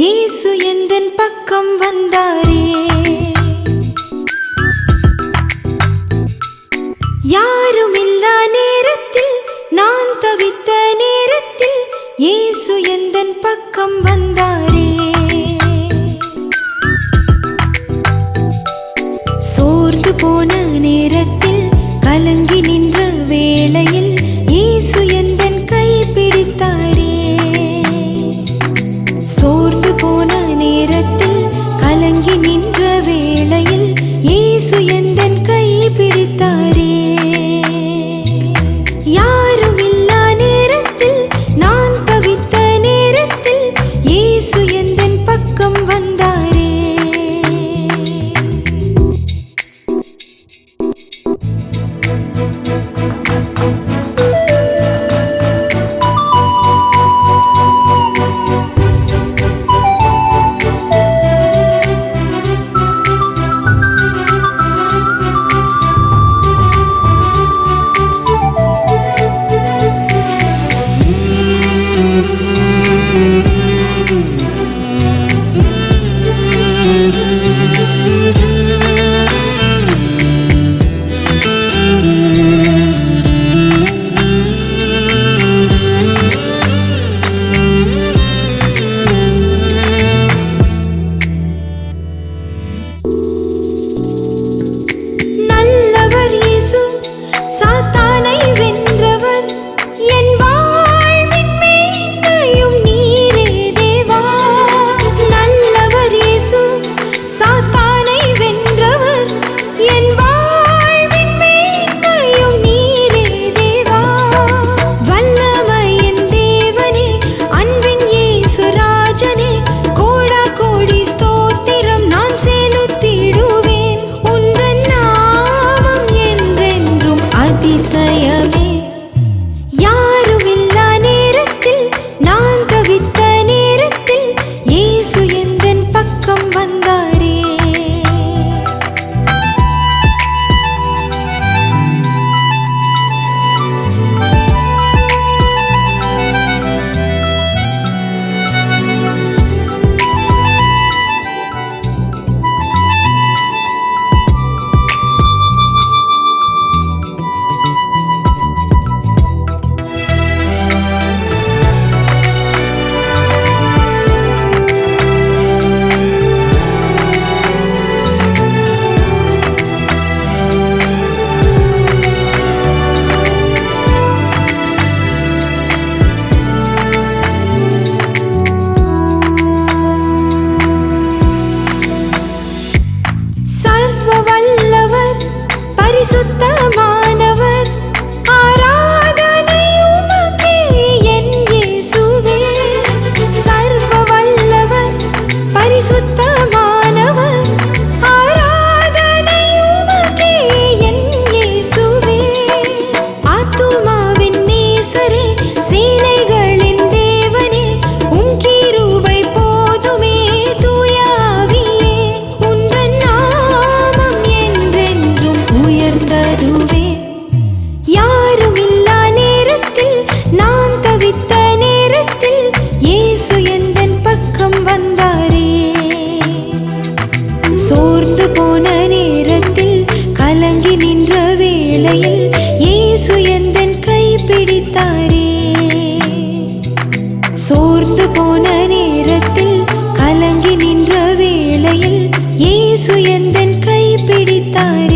இயேசு எந்தன் பக்கம் வந்தாரே? யாரும் இல்லா நேரத்தில் நான் தவித்த நேரத்தில் இயேசு எந்தன் பக்கம் வந்தார்? சோர்ந்து போன நேரத்தில் கலங்கி நின்ற வேளையில் ஏசு எந்தன் கை பிடித்தாரே? சோர்ந்து போன நேரத்தில் கலங்கி நின்ற வேளையில் ஏசு எந்தன் கை பிடித்தாரே?